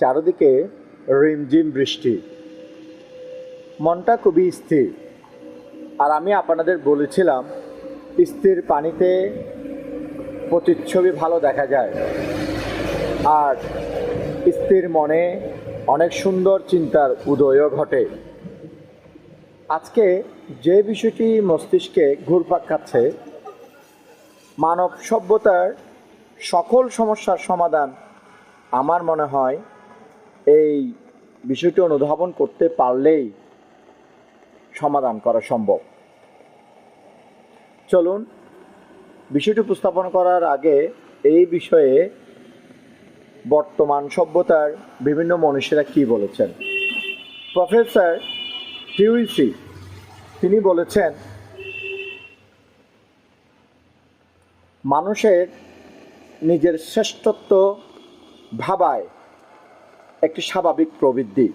চারদিকে রিমঝিম বৃষ্টি। মনটা খুবই স্থির। আর আমি আপনাদের বলেছিলাম, স্থির পানিতে প্রতিচ্ছবি ভালো দেখা যায়। আর স্থির মনে অনেক সুন্দর চিন্তার উদয়ও ঘটে। আজকে যে বিষয়টি মস্তিষ্কে ঘুরপাক খাচ্ছে, মানব সভ্যতার সকল সমস্যার সমাধান আমার মনে হয় এই বিষয়টি অনুধাবন করতে পারলেই সমাধান করা সম্ভব। চলুন, বিষয়টি উপস্থাপন করার আগে এই বিষয়ে বর্তমান সভ্যতার বিভিন্ন মনীষীরা কি বলেছেন? প্রফেসর টিউইসি, তিনি বলেছেন, মানুষের নিজের শ্রেষ্ঠত্ব ভাবায় একটি স্বাভাবিক প্রবৃদ্ধি।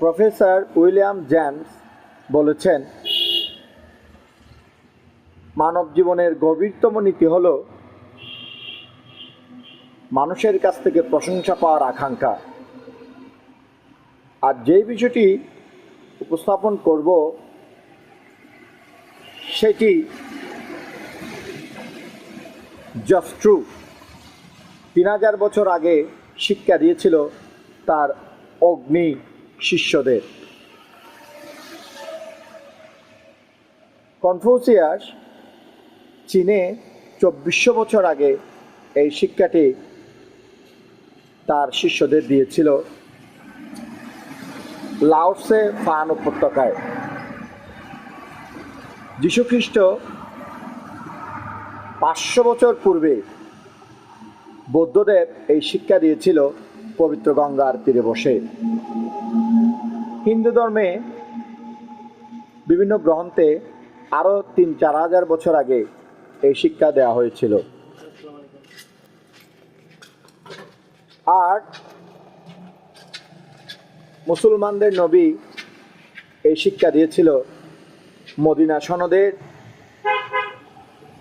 প্রফেসর উইলিয়াম জেমস বলেছেন, মানব জীবনের গভীরতম নীতি হল মানুষের কাছ থেকে প্রশংসা পাওয়ার আকাঙ্ক্ষা। আর যেই বিষয়টি উপস্থাপন করব, সেটি জাস্ট ট্রু তিন হাজার বছর আগে শিক্ষা দিয়েছিল তার অগ্নি শিষ্যদের। কনফুসিয়াস চীনে চব্বিশশো বছর আগে এই শিক্ষাটি তার শিষ্যদের দিয়েছিল। লাওসে ফান উপত্যকায়। যীশুখ্রিস্ট পাঁচশো বছর পূর্বে বৌদ্ধদেব এই শিক্ষা দিয়েছিল পবিত্র গঙ্গার তীরে বসে। হিন্দু ধর্মে বিভিন্ন গ্রন্থে আরও তিন চার হাজার বছর আগে এই শিক্ষা দেওয়া হয়েছিল। আর মুসলমানদের নবী এই শিক্ষা দিয়েছিল মদিনা সনদের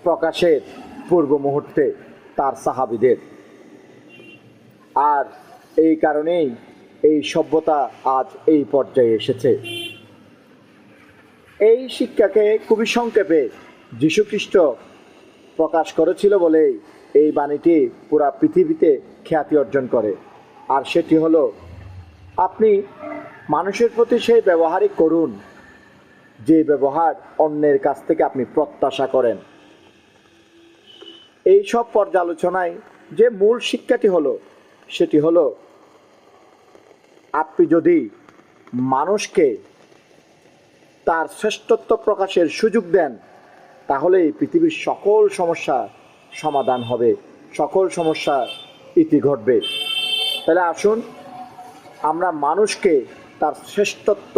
প্রকাশের পূর্ব মুহূর্তে তার সাহাবিদের। আর এই কারণেই এই সভ্যতা আজ এই পর্যায়ে এসেছে। এই শিক্ষাকে খুবই সংক্ষেপে যীশুখ্রিস্ট প্রকাশ করেছিল বলেই এই বাণীটি পুরা পৃথিবীতে খ্যাতি অর্জন করে। আর সেটি হলো, আপনি মানুষের প্রতি সেই ব্যবহারই করুন, যে ব্যবহার অন্যের কাছ থেকে আপনি প্রত্যাশা করেন। এই সব পর্যালোচনায় যে মূল শিক্ষাটি হলো সেটি হলো, আপনি যদি মানুষকে তার শ্রেষ্ঠত্ব প্রকাশের সুযোগ দেন, তাহলে পৃথিবীর সকল সমস্যা সমাধান হবে, সকল সমস্যার ইতি ঘটবে। তাহলে আসুন, আমরা মানুষকে তার শ্রেষ্ঠত্ব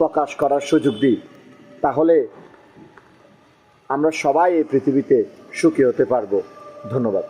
প্রকাশ করার সুযোগ দিই, তাহলে আমরা সবাই এই পৃথিবীতে সুখী হতে পারব। ধন্যবাদ।